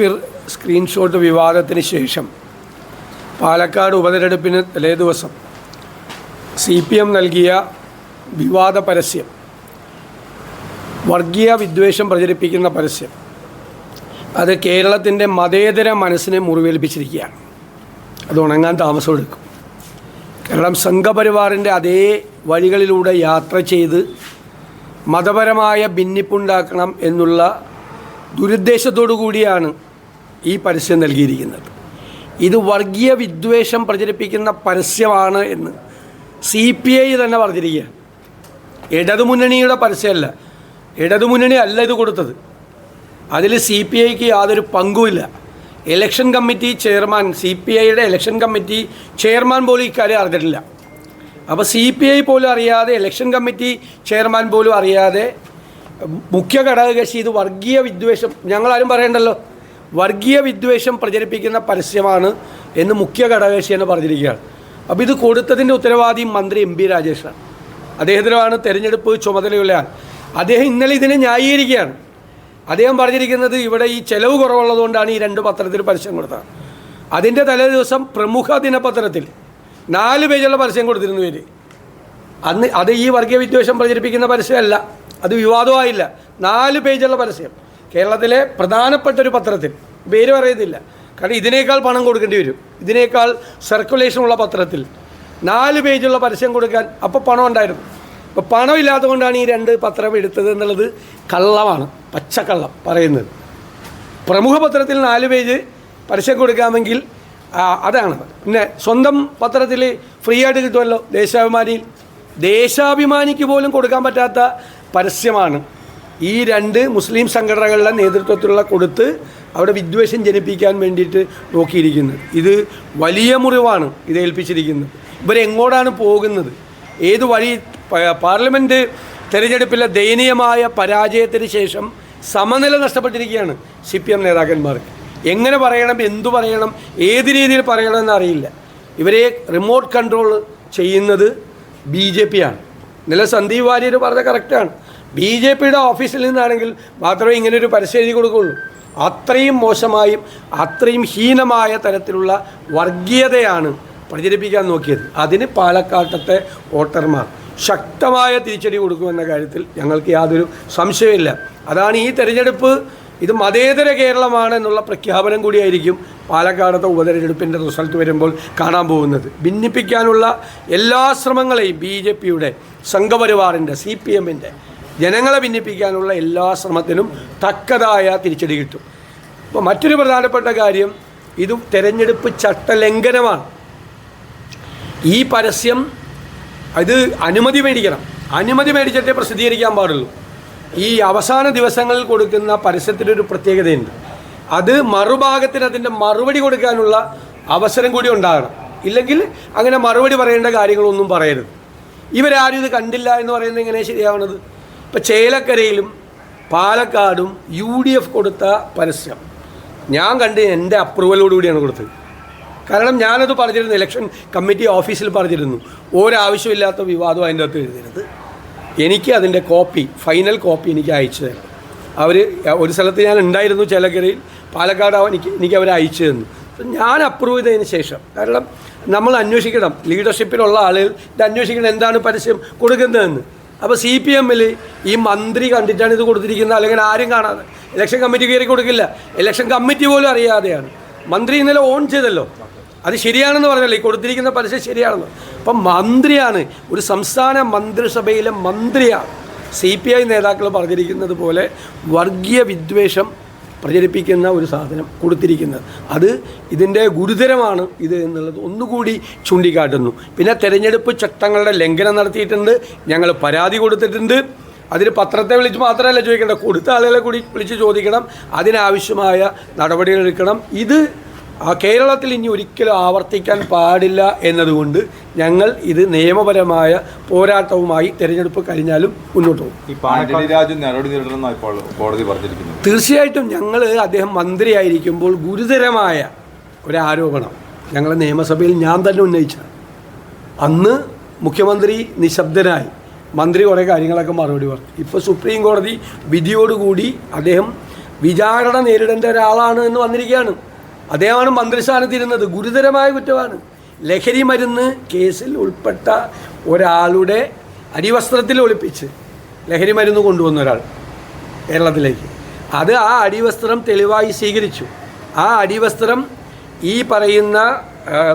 Pir screenshot വിവാദത്തിന് ശേഷം പാലക്കാട് ഉപതെരഞ്ഞെടുപ്പിന് തലേദിവസം സി പി എം നൽകിയ വിവാദ പരസ്യം വർഗീയ വിദ്വേഷം പ്രചരിപ്പിക്കുന്ന പരസ്യം. അത് കേരളത്തിന്റെ മതേതര മനസ്സിനെ മുറിവേൽപ്പിച്ചിരിക്കുകയാണ്. അത് ഉണങ്ങാൻ താമസമെടുക്കും കാരണം സംഘപരിവാറിന്റെ അതേ വഴികളിലൂടെ യാത്ര ചെയ്ത് മതപരമായ ഭിന്നിപ്പുണ്ടാക്കണം എന്നുള്ള ദുരുദ്ദേശത്തോടു കൂടിയാണ് ഈ പരസ്യം നൽകിയിരിക്കുന്നത്. ഇത് വർഗീയ വിദ്വേഷം പ്രചരിപ്പിക്കുന്ന പരസ്യമാണ് എന്ന് സി പി ഐ തന്നെ പറഞ്ഞിരിക്കുക ഇടതുമുന്നണിയുടെ പരസ്യമല്ല. ഇടതുമുന്നണി അല്ല ഇത് കൊടുത്തത്. അതിൽ സി പി ഐക്ക് യാതൊരു പങ്കുമില്ല. Election committee chairman C P ഐയുടെ ഇലക്ഷൻ കമ്മിറ്റി ചെയർമാൻ പോലും ഇക്കാര്യം അറിഞ്ഞിട്ടില്ല. അപ്പോൾ സി പി ഐ പോലും അറിയാതെ ഇലക്ഷൻ കമ്മിറ്റി ചെയർമാൻ പോലും അറിയാതെ മുഖ്യ ഘടകകക്ഷി ഇത് വർഗീയ വിദ്വേഷം ഞങ്ങളാരും പറയണ്ടല്ലോ. വർഗീയ വിദ്വേഷം പ്രചരിപ്പിക്കുന്ന പരസ്യമാണ് എന്ന് മുഖ്യ ഘടകകക്ഷി എന്ന് പറഞ്ഞിരിക്കുകയാണ്. അപ്പോൾ ഇത് കൊടുത്തതിന്റെ ഉത്തരവാദി മന്ത്രി എം പി രാജേഷാണ്. അദ്ദേഹത്തിനാണ് തെരഞ്ഞെടുപ്പ് ചുമതലയുള്ള ആൾ അദ്ദേഹം ഇന്നലെ ഇതിനെ ന്യായീകരിക്കുകയാണ്. അദ്ദേഹം പറഞ്ഞിരിക്കുന്നത് ഇവിടെ ഈ ചെലവ് കുറവുള്ളതുകൊണ്ടാണ് ഈ രണ്ട് പത്രത്തിൽ പരസ്യം കൊടുത്തത്. അതിന്റെ തലേ ദിവസം പ്രമുഖ ദിനപത്രത്തിൽ നാല് പേജുള്ള പരസ്യം കൊടുത്തിരുന്നു പേര് അന്ന് അത് ഈ വർഗീയ വിദ്വേഷം പ്രചരിപ്പിക്കുന്ന പരസ്യമല്ല. അത് വിവാദമായില്ല നാല് പേജുള്ള പരസ്യം. കേരളത്തിലെ പ്രധാനപ്പെട്ട ഒരു പത്രത്തിൽ പേര് പറയുന്നില്ല. കാരണം ഇതിനേക്കാൾ പണം കൊടുക്കേണ്ടി വരും. ഇതിനേക്കാൾ സർക്കുലേഷൻ ഉള്ള പത്രത്തിൽ നാല് പേജുള്ള പരസ്യം കൊടുക്കാൻ അപ്പോൾ പണം ഉണ്ടായിരുന്നു. അപ്പോൾ പണം ഇല്ലാത്തതുകൊണ്ടാണ് ഈ രണ്ട് പത്രം എടുത്തത് എന്നുള്ളത് കള്ളമാണ് പച്ചക്കള്ളം പറയുന്നത്. പ്രമുഖ പത്രത്തിൽ നാല് പേജ് പരസ്യം കൊടുക്കാമെങ്കിൽ അതാണ്. പിന്നെ സ്വന്തം പത്രത്തിൽ ഫ്രീ ആയിട്ട് കിട്ടുമല്ലോ ദേശാഭിമാനിയിൽ ദേശാഭിമാനിക്ക് പോലും കൊടുക്കാൻ പറ്റാത്ത പരസ്യമാണ്. ഈ രണ്ട് മുസ്ലിം സംഘടനകളുടെ നേതൃത്വത്തിലുള്ള കൊടുത്ത് അവിടെ വിദ്വേഷം ജനിപ്പിക്കാൻ വേണ്ടിയിട്ട് നോക്കിയിരിക്കുന്നത്. ഇത് വലിയ മുറിവാണ് ഇത് ഏൽപ്പിച്ചിരിക്കുന്നത്. ഇവരെങ്ങോട്ടാണ് പോകുന്നത്? ഏത് വഴി പാർലമെന്റ് തെരഞ്ഞെടുപ്പിലെ ദയനീയമായ പരാജയത്തിന് ശേഷം സമനില നഷ്ടപ്പെട്ടിരിക്കുകയാണ് സി പി എം നേതാക്കന്മാർക്ക്. എങ്ങനെ പറയണം എന്തു പറയണം ഏത് രീതിയിൽ പറയണമെന്ന് അറിയില്ല ഇവരെ റിമോട്ട് കൺട്രോൾ ചെയ്യുന്നത് ബി ജെ പി ആണ്. ഇന്നലെ സന്ദീപ് വാര്യർ പറഞ്ഞ കറക്റ്റാണ് ബി ജെ പിയുടെ ഓഫീസിൽ നിന്നാണെങ്കിൽ മാത്രമേ ഇങ്ങനെ ഒരു പരസ്യം കൊടുക്കുകയുള്ളൂ. അത്രയും മോശമായും അത്രയും ഹീനമായ തരത്തിലുള്ള വർഗീയതയാണ് പ്രചരിപ്പിക്കാൻ നോക്കിയത്. അതിന് പാലക്കാട്ടത്തെ വോട്ടർമാർ ശക്തമായ തിരിച്ചടി കൊടുക്കുമെന്ന കാര്യത്തിൽ ഞങ്ങൾക്ക് യാതൊരു സംശയമില്ല അതാണ് ഈ തെരഞ്ഞെടുപ്പ്. ഇത് മതേതര കേരളമാണ് എന്നുള്ള പ്രഖ്യാപനം കൂടിയായിരിക്കും പാലക്കാടത്തെ ഉപതെരഞ്ഞെടുപ്പിന്റെ റിസൾട്ട് വരുമ്പോൾ കാണാൻ പോകുന്നത്. ഭിന്നിപ്പിക്കാനുള്ള എല്ലാ ശ്രമങ്ങളെയും ബി ജെ പിയുടെ സംഘപരിവാറിന്റെ സി പി എമ്മിന്റെ ജനങ്ങളെ ഭിന്നിപ്പിക്കാനുള്ള എല്ലാ ശ്രമത്തിനും തക്കതായ തിരിച്ചടി കിട്ടും. അപ്പോൾ മറ്റൊരു പ്രധാനപ്പെട്ട കാര്യം ഇത് തെരഞ്ഞെടുപ്പ് ചട്ടലംഘനമാണ് ഈ പരസ്യം ഇത് അനുമതി മേടിക്കണം. അനുമതി മേടിച്ചിട്ടേ പ്രസിദ്ധീകരിക്കാൻ പാടുള്ളൂ. ഈ അവസാന ദിവസങ്ങളിൽ കൊടുക്കുന്ന പരസ്യത്തിനൊരു പ്രത്യേകതയുണ്ട്. അത് മറുഭാഗത്തിന് അതിന്റെ മറുപടി കൊടുക്കാനുള്ള അവസരം കൂടി ഉണ്ടാകണം. ഇല്ലെങ്കിൽ അങ്ങനെ മറുപടി പറയേണ്ട കാര്യങ്ങളൊന്നും പറയരുത്. ഇവരാരും ഇത് കണ്ടില്ല എന്ന് പറയുന്നത് എങ്ങനെ ശരിയാവണത്? ഇപ്പം ചേലക്കരയിലും പാലക്കാടും യു ഡി എഫ് കൊടുത്ത പരസ്യം. ഞാൻ കണ്ട് എന്റെ അപ്രൂവലോടുകൂടിയാണ് കൊടുത്തത്. കാരണം ഞാനത് പറഞ്ഞിരുന്നു ഇലക്ഷൻ കമ്മിറ്റി ഓഫീസിൽ പറഞ്ഞിരുന്നു. ഒരാവശ്യമില്ലാത്ത വിവാദം അതിന്റെ അകത്ത് എഴുതരുത്. എനിക്ക് അതിന്റെ കോപ്പി ഫൈനൽ കോപ്പി എനിക്ക് അയച്ചു തരണം. അവർ ഒരു സ്ഥലത്ത് ഞാൻ ഉണ്ടായിരുന്നു ചേലക്കരയിൽ പാലക്കാട് എനിക്ക് എനിക്ക് അവർ അയച്ചു തന്നു. ഞാൻ അപ്രൂവ് ചെയ്തതിന് ശേഷം കാരണം നമ്മൾ അന്വേഷിക്കണം. ലീഡർഷിപ്പിലുള്ള ആളുകൾ ഇത് അന്വേഷിക്കണം എന്താണ് പരസ്യം കൊടുക്കുന്നതെന്ന്. അപ്പോൾ സി പി എമ്മിൽ ഈ മന്ത്രി കണ്ടിട്ടാണ് ഇത് കൊടുത്തിരിക്കുന്നത്. അല്ലെങ്കിൽ ആരും കാണാതെ. ഇലക്ഷൻ കമ്മിറ്റി കയറി കൊടുക്കില്ല. ഇലക്ഷൻ കമ്മിറ്റി പോലും അറിയാതെയാണ്. മന്ത്രി ഇന്നലെ ഓൺ ചെയ്തല്ലോ. അത് ശരിയാണെന്ന് പറഞ്ഞല്ലോ. കൊടുത്തിരിക്കുന്ന പലിശ ശരിയാണെന്ന്. അപ്പം മന്ത്രിയാണ് ഒരു സംസ്ഥാന മന്ത്രിസഭയിലെ മന്ത്രിയാണ്. സി പി ഐ നേതാക്കൾ പറഞ്ഞിരിക്കുന്നത് പോലെ വർഗീയ വിദ്വേഷം പ്രചരിപ്പിക്കുന്ന ഒരു സാധനം കൊടുത്തിരിക്കുന്നത്. അത് ഇതിന്റെ ഗുരുതരമാണ് ഇത് എന്നുള്ളത് ഒന്നുകൂടി ചൂണ്ടിക്കാട്ടുന്നു. പിന്നെ തെരഞ്ഞെടുപ്പ് ചട്ടങ്ങളുടെ ലംഘനം നടത്തിയിട്ടുണ്ട്. ഞങ്ങൾ പരാതി കൊടുത്തിട്ടുണ്ട്. അതിന് പത്രത്തെ വിളിച്ച് മാത്രമല്ല ചോദിക്കേണ്ടത്. കൊടുത്ത ആളുകളെ കൂടി വിളിച്ച് ചോദിക്കണം. അതിനാവശ്യമായ നടപടികൾ എടുക്കണം. ഇത് കേരളത്തിൽ ഇനി ഒരിക്കലും ആവർത്തിക്കാൻ പാടില്ല എന്നതുകൊണ്ട് ഞങ്ങൾ ഇത് നിയമപരമായ പോരാട്ടവുമായി തെരഞ്ഞെടുപ്പ് കഴിഞ്ഞാലും മുന്നോട്ട് പോകും. തീർച്ചയായിട്ടും ഞങ്ങൾ അദ്ദേഹം മന്ത്രിയായിരിക്കുമ്പോൾ ഗുരുതരമായ ഒരു ആരോപണം. ഞങ്ങളെ നിയമസഭയിൽ ഞാൻ തന്നെ ഉന്നയിച്ച. അന്ന് മുഖ്യമന്ത്രി നിശബ്ദനായി മന്ത്രി കുറേ കാര്യങ്ങളൊക്കെ മറുപടി പറഞ്ഞു. ഇപ്പോൾ സുപ്രീം കോടതി വിധിയോടുകൂടി അദ്ദേഹം വിചാരണ നേരിടേണ്ട ഒരാളാണ് എന്ന് വന്നിരിക്കുകയാണ്. അദ്ദേഹമാണ് മന്ത്രിസ്ഥാനത്തിരുന്നത്. ഗുരുതരമായ കുറ്റമാണ്. ലഹരി മരുന്ന് കേസിൽ ഉൾപ്പെട്ട ഒരാളുടെ അടിവസ്ത്രത്തിൽ ഒളിപ്പിച്ച് ലഹരി മരുന്ന് കൊണ്ടുവന്ന ഒരാൾ കേരളത്തിലേക്ക്. അത് ആ അടിവസ്ത്രം തെളിവായി സ്വീകരിച്ചു. ആ അടിവസ്ത്രം ഈ പറയുന്ന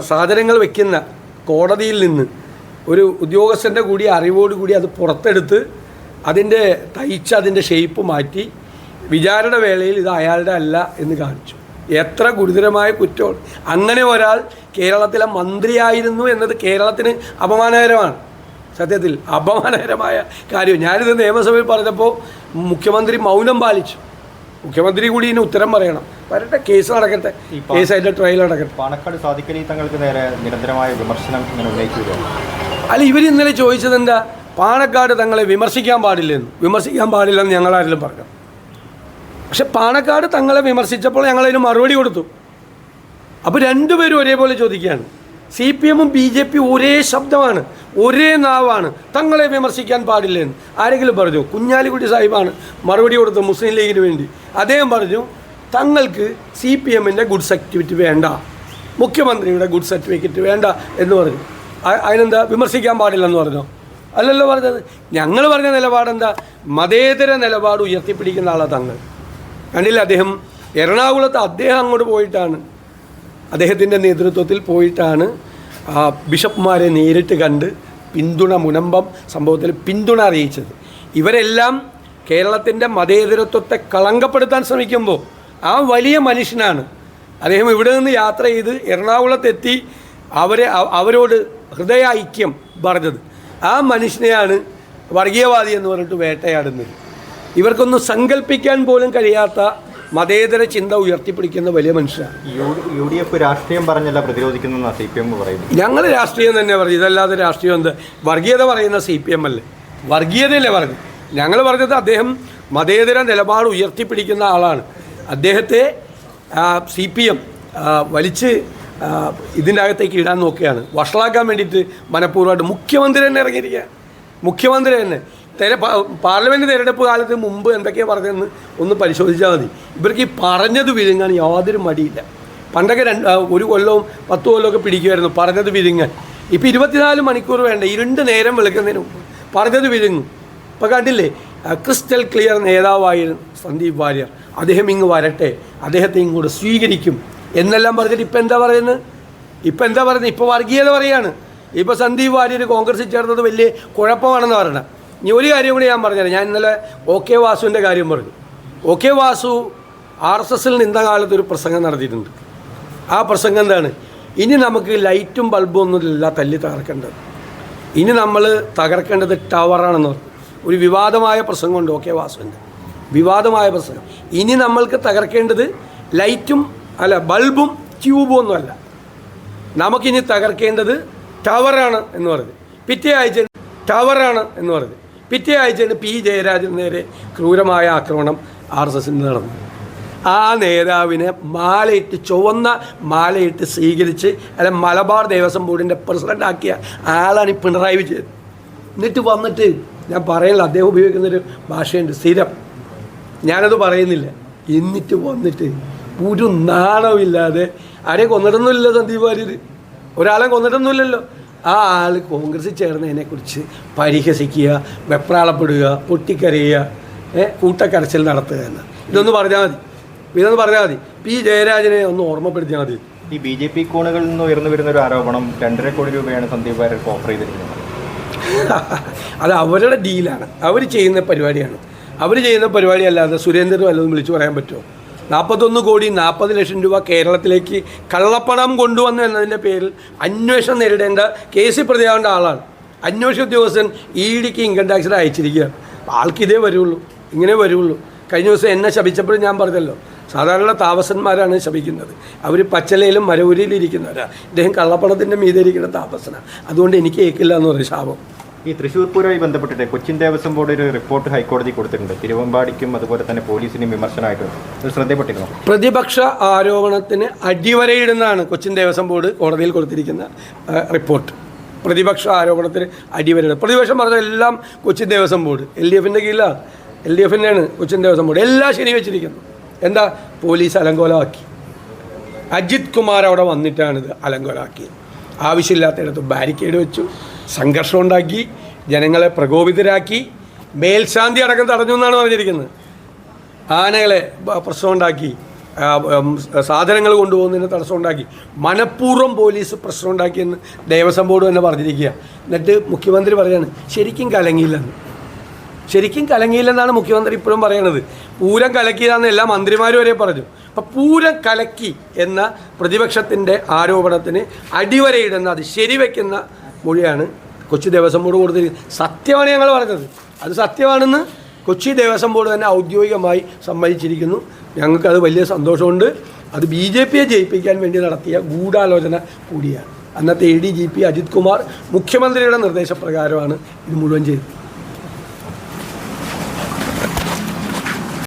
സാധനങ്ങൾ വയ്ക്കുന്ന കോടതിയിൽ നിന്ന് ഒരു ഉദ്യോഗസ്ഥന്റെ കൂടി അറിവോടുകൂടി അത് പുറത്തെടുത്ത് അതിന്റെ തയ്ച്ച് അതിന്റെ ഷേപ്പ് മാറ്റി വിചാരണ വേളയിൽ ഇത് അയാളുടെ അല്ല എന്ന് കാണിച്ചു. എത്ര ഗുരുതരമായ കുറ്റമാണ് അങ്ങനെ ഒരാൾ കേരളത്തിലെ മന്ത്രിയായിരുന്നു എന്നത് കേരളത്തിന് അപമാനകരമാണ്. സത്യത്തിൽ അപമാനകരമായ കാര്യം. ഞാനിത് നിയമസഭയിൽ പറഞ്ഞപ്പോൾ മുഖ്യമന്ത്രി മൗനം പാലിച്ചു. മുഖ്യമന്ത്രി കൂടി ഇതിന് ഉത്തരം പറയണം. വരട്ടെ കേസ് നടക്കട്ടെ. കേസ് അതിന്റെ ട്രയൽ നടക്കട്ടെ. പാണക്കാട് സാധിക്കലി തങ്ങൾക്ക് നേരെ നിരന്തരമായ വിമർശനം ഇങ്ങനെ അല്ല ഇവർ ഇന്നലെ ചോദിച്ചത് എന്താ പാണക്കാട് തങ്ങളെ വിമർശിക്കാൻ പാടില്ലെന്ന്. വിമർശിക്കാൻ പാടില്ലെന്ന് ഞങ്ങളാരെങ്കിലും പറഞ്ഞു? പക്ഷെ പാണക്കാട് തങ്ങളെ വിമർശിച്ചപ്പോൾ ഞങ്ങളതിന് മറുപടി കൊടുത്തു. അപ്പോൾ രണ്ടുപേരും ഒരേപോലെ ചോദിക്കുകയാണ്. സി പി എമ്മും ബി ജെ പി ഒരേ ശബ്ദമാണ് ഒരേ നാവാണ്. തങ്ങളെ വിമർശിക്കാൻ പാടില്ലെന്ന്. ആരെങ്കിലും പറഞ്ഞു കുഞ്ഞാലിക്കുട്ടി സാഹിബാണ് മറുപടി കൊടുത്തത് മുസ്ലിം ലീഗിന് വേണ്ടി. അദ്ദേഹം പറഞ്ഞു തങ്ങൾക്ക് സി പി എമ്മിന്റെ ഗുഡ് സർട്ടിഫിക്കറ്റ് വേണ്ട മുഖ്യമന്ത്രിയുടെ ഗുഡ് സർട്ടിഫിക്കറ്റ് വേണ്ട എന്ന് പറഞ്ഞു. അതിനെന്താ വിമർശിക്കാൻ പാടില്ലെന്ന് പറഞ്ഞു? അല്ലല്ലോ പറഞ്ഞത്. ഞങ്ങൾ പറഞ്ഞ നിലപാടെന്താ? മതേതര നിലപാട് ഉയർത്തിപ്പിടിക്കുന്ന ആളാണ് തങ്ങൾ. കണ്ടില്ല അദ്ദേഹം എറണാകുളത്ത് അദ്ദേഹം അങ്ങോട്ട് പോയിട്ടാണ്. അദ്ദേഹത്തിന്റെ നേതൃത്വത്തിൽ പോയിട്ടാണ് ബിഷപ്പ്മാരെ നേരിട്ട് കണ്ട് പിന്തുണ മുനമ്പം സംഭവത്തിൽ പിന്തുണ അറിയിച്ചത്. ഇവരെല്ലാം കേരളത്തിന്റെ മതേതരത്വത്തെ കളങ്കപ്പെടുത്താൻ ശ്രമിക്കുമ്പോൾ ആ വലിയ മനുഷ്യനാണ്. അദ്ദേഹം ഇവിടെ നിന്ന് യാത്ര ചെയ്ത് എറണാകുളത്തെത്തി അവരെ അവരോട് ഹൃദയ ഐക്യം പറഞ്ഞത്. ആ മനുഷ്യനെയാണ് വർഗീയവാദി എന്ന് പറഞ്ഞിട്ട് വേട്ടയാടുന്നത്. ഇവർക്കൊന്നും സങ്കല്പിക്കാൻ പോലും കഴിയാത്ത മതേതര ചിന്ത ഉയർത്തിപ്പിടിക്കുന്ന വലിയ മനുഷ്യരാണ്. യു ഡി എഫ് രാഷ്ട്രീയം പറഞ്ഞല്ല പ്രതിരോധിക്കുന്ന സി പി എം പറയുന്നു ഞങ്ങൾ രാഷ്ട്രീയം തന്നെ പറഞ്ഞു ഇതല്ലാതെ രാഷ്ട്രീയം എന്ത്? വർഗീയത പറയുന്ന സി പി എം അല്ലേ? വർഗീയതയല്ലേ പറഞ്ഞു ഞങ്ങൾ പറഞ്ഞത് അദ്ദേഹം മതേതര നിലപാട് ഉയർത്തിപ്പിടിക്കുന്ന ആളാണ്. അദ്ദേഹത്തെ സി പി എം വലിച്ച് ഇതിന്റെ അകത്തേക്ക് ഇടാൻ നോക്കുകയാണ്. വഷളാക്കാൻ വേണ്ടിയിട്ട് മനഃപൂർവമായിട്ട് മുഖ്യമന്ത്രി തന്നെ ഇറങ്ങിയിരിക്കുക മുഖ്യമന്ത്രി തന്നെ. തെര പാർലമെന്റ് തിരഞ്ഞെടുപ്പ് കാലത്ത് മുമ്പ് എന്തൊക്കെയാണ് പറഞ്ഞതെന്ന് ഒന്ന് പരിശോധിച്ചാൽ മതി. ഇവർക്ക് ഈ പറഞ്ഞത് വിഴുങ്ങാൻ യാതൊരു മടിയില്ല. പണ്ടൊക്കെ രണ്ട് ഒരു കൊല്ലവും പത്ത് കൊല്ലമൊക്കെ പിടിക്കുമായിരുന്നു പറഞ്ഞത് വിഴുങ്ങാൻ. ഇപ്പോൾ ഇരുപത്തിനാല് മണിക്കൂർ വേണ്ട ഇരുണ്ട് നേരം വെളുക്കുന്നതിന് മുമ്പ് പറഞ്ഞത് വിഴുങ്ങും. ഇപ്പോൾ കണ്ടില്ലേ ക്രിസ്റ്റൽ ക്ലിയർ നേതാവായിരുന്നു സന്ദീപ് വാര്യർ. അദ്ദേഹം ഇങ്ങ് വരട്ടെ അദ്ദേഹത്തെ ഇങ്ങോട്ട് സ്വീകരിക്കും എന്നെല്ലാം പറഞ്ഞിട്ട് ഇപ്പം എന്താ പറയുന്നത്? ഇപ്പം എന്താ പറയുന്നത്? ഇപ്പോൾ വർഗീയത പറയാണ്. ഇപ്പോൾ സന്ദീപ് വാര്യർ കോൺഗ്രസിൽ ചേർന്നത് വലിയ കുഴപ്പമാണെന്ന് പറയണം. ഇനി ഒരു കാര്യം കൂടി ഞാൻ പറഞ്ഞുതരാം. ഞാൻ ഇന്നലെ ഒ കെ വാസുവിന്റെ കാര്യം പറഞ്ഞു. O K Vasu R S എസിൽ നിന്ന കാലത്ത് ഒരു പ്രസംഗം നടത്തിയിട്ടുണ്ട്. ആ പ്രസംഗം എന്താണ്? ഇനി നമുക്ക് ലൈറ്റും ബൾബും ഒന്നുമില്ല തല്ലി തകർക്കേണ്ടത്. ഇനി നമ്മൾ തകർക്കേണ്ടത് ടവറാണെന്ന് പറഞ്ഞു. ഒരു വിവാദമായ പ്രസംഗമുണ്ട് ഓക്കെ വാസുവിന്റെ വിവാദമായ പ്രസംഗം. ഇനി നമ്മൾക്ക് തകർക്കേണ്ടത് ലൈറ്റും അല്ല ബൾബും ട്യൂബും ഒന്നുമല്ല നമുക്കിനി തകർക്കേണ്ടത് ടവറാണ് എന്ന് പറഞ്ഞു. പിറ്റേ ആഴ്ച ടവറാണ് എന്ന് പറഞ്ഞു. പിറ്റേ ആഴ്ചയാണ് പി ജയരാജന് നേരെ ക്രൂരമായ ആക്രമണം ആർ എസ് എസിന് നടന്നു ആ നേതാവിനെ മാലയിട്ട് ചുവന്ന മാലയിട്ട് സ്വീകരിച്ച് അല്ല മലബാർ ദേവസ്വം ബോർഡിന്റെ പ്രസിഡന്റ് ആക്കിയ ആളാണ് ഈ പിണറായി വിജയൻ. എന്നിട്ട് വന്നിട്ട് ഞാൻ പറയുന്നില്ല അദ്ദേഹം ഉപയോഗിക്കുന്നൊരു ഭാഷയുണ്ട് സ്ഥിരം. ഞാനത് പറയുന്നില്ല. എന്നിട്ട് വന്നിട്ട് ഒരു നാണമില്ലാതെ ആരെയും കൊന്നിട്ടൊന്നുമില്ല സന്ദീപ് വാര്യർ ഒരാളെ കൊന്നിട്ടൊന്നുമില്ലല്ലോ ആ ആൾ കോൺഗ്രസ്സിൽ ചേർന്നതിനെക്കുറിച്ച് പരിഹസിക്കുക വെപ്രാളപ്പെടുക പൊട്ടിക്കരയുക കൂട്ടക്കരച്ചിൽ നടത്തുക എന്ന്. ഇതൊന്ന് പറഞ്ഞാൽ മതി. ഇതൊന്ന് പറഞ്ഞാൽ മതി. പി ജയരാജനെ ഒന്ന് ഓർമ്മപ്പെടുത്തിയാൽ മതി. ഈ ബി ജെ പി കോണുകളിൽ നിന്ന് ഉയർന്നു വരുന്ന ഒരു ആരോപണം രണ്ടര കോടി രൂപയാണ് സന്ദീപ് വാര്യർക്ക് ഓഫർ ചെയ്തിരിക്കുന്നത്. അത് അവരുടെ ഡീലാണ് അവർ ചെയ്യുന്ന പരിപാടിയാണ്. അവർ ചെയ്യുന്ന പരിപാടി അല്ലാതെ അല്ലെന്ന് വിളിച്ചു പറയാൻ പറ്റുമോ? നാൽപ്പത്തൊന്ന് കോടി നാൽപ്പത് ലക്ഷം രൂപ കേരളത്തിലേക്ക് കള്ളപ്പണം കൊണ്ടുവന്നു എന്നതിന്റെ പേരിൽ അന്വേഷണം നേരിടേണ്ട കേസിൽ പ്രതിയാവേണ്ട ആളാണ്. അന്വേഷണ ഉദ്യോഗസ്ഥൻ ഇ ഡിക്ക് ഇൻകം ടാക്സിന് അയച്ചിരിക്കുകയാണ്. ആൾക്ക് ഇതേ വരുള്ളൂ. ഇങ്ങനെ വരുള്ളൂ. കഴിഞ്ഞ ദിവസം എന്നെ ശപിച്ചപ്പോഴും ഞാൻ പറഞ്ഞല്ലോ സാധാരണ താപസന്മാരാണ് ശപിക്കുന്നത്. അവർ പച്ചലയിലും മരവുരിയിലും ഇരിക്കുന്നവരാണ് ഇദ്ദേഹം കള്ളപ്പണത്തിന്റെ മീതെ ഇരിക്കുന്ന താമസനാണ് അതുകൊണ്ട് എനിക്ക് ഏക്കില്ല എന്ന് പറയും ശാപം. ഈ തൃശ്ശൂർ പൂരമായി ബന്ധപ്പെട്ടിട്ട് കൊച്ചിൻ ദേവസ്വം ബോർഡ് ഒരു റിപ്പോർട്ട് ഹൈക്കോടതി കൊടുത്തിട്ടുണ്ട്. തിരുവമ്പാടിക്കും അതുപോലെ തന്നെ പോലീസിനും വിമർശനമായിട്ട് ശ്രദ്ധപ്പെട്ടിരുന്നു പ്രതിപക്ഷ ആരോപണത്തിന് അടിവരയിടുന്നതാണ് കൊച്ചിൻ ദേവസ്വം ബോർഡ് കോടതിയിൽ കൊടുത്തിരിക്കുന്ന റിപ്പോർട്ട്. പ്രതിപക്ഷ ആരോപണത്തിന് അടിവരയിടുന്നത്. പ്രതിപക്ഷം പറഞ്ഞ എല്ലാം Cochin Devaswom board. L D എഫിന്റെ കീഴിലാണ് എൽ ഡി എഫിന്റെയാണ് കൊച്ചിൻ ദേവസ്വം ബോർഡ്. എല്ലാം ശരി വെച്ചിരിക്കുന്നു. എന്താ? പോലീസ് അലങ്കോലമാക്കി. അജിത് കുമാർ അവിടെ വന്നിട്ടാണിത് അലങ്കോലമാക്കിയത്. ആവശ്യമില്ലാത്തയിടത്ത് ബാരിക്കേഡ് വെച്ചു. സംഘർഷം ഉണ്ടാക്കി ജനങ്ങളെ പ്രകോപിതരാക്കി മേൽശാന്തി അടക്കം തടഞ്ഞു എന്നാണ് പറഞ്ഞിരിക്കുന്നത്. ആനകളെ പ്രശ്നമുണ്ടാക്കി സാധനങ്ങൾ കൊണ്ടുപോകുന്നതിന് തടസ്സമുണ്ടാക്കി മനഃപൂർവം പോലീസ് പ്രശ്നമുണ്ടാക്കിയെന്ന് ദേവസ്വം ബോർഡ് തന്നെ പറഞ്ഞിരിക്കുക. എന്നിട്ട് മുഖ്യമന്ത്രി പറയാണ് ശരിക്കും കലങ്ങിയില്ലെന്ന്. ശരിക്കും കലങ്ങിയില്ലെന്നാണ് മുഖ്യമന്ത്രി ഇപ്പോഴും പറയണത്. പൂരം കലക്കിയതാന്ന് എല്ലാ മന്ത്രിമാരും വരെ പറഞ്ഞു. അപ്പം പൂരം കലക്കി എന്ന പ്രതിപക്ഷത്തിന്റെ ആരോപണത്തിന് അടിവരയിടുന്ന അത് ശരിവെക്കുന്ന മൊഴിയാണ്. കൊച്ചി ദേവസ്വം ബോർഡ് കൊടുത്തിരിക്കുന്നത് സത്യമാണ് ഞങ്ങൾ പറഞ്ഞത്. അത് സത്യമാണെന്ന് കൊച്ചി ദേവസ്വം ബോർഡ് തന്നെ ഔദ്യോഗികമായി സമ്മതിച്ചിരിക്കുന്നു. ഞങ്ങൾക്കത് വലിയ സന്തോഷമുണ്ട്. അത് ബി ജെ പിയെ ജയിപ്പിക്കാൻ വേണ്ടി നടത്തിയ ഗൂഢാലോചന കൂടിയാണ്. അന്നത്തെ A D G P Ajith Kumar മുഖ്യമന്ത്രിയുടെ നിർദ്ദേശപ്രകാരമാണ് ഇത് മുഴുവൻ ചെയ്തത്.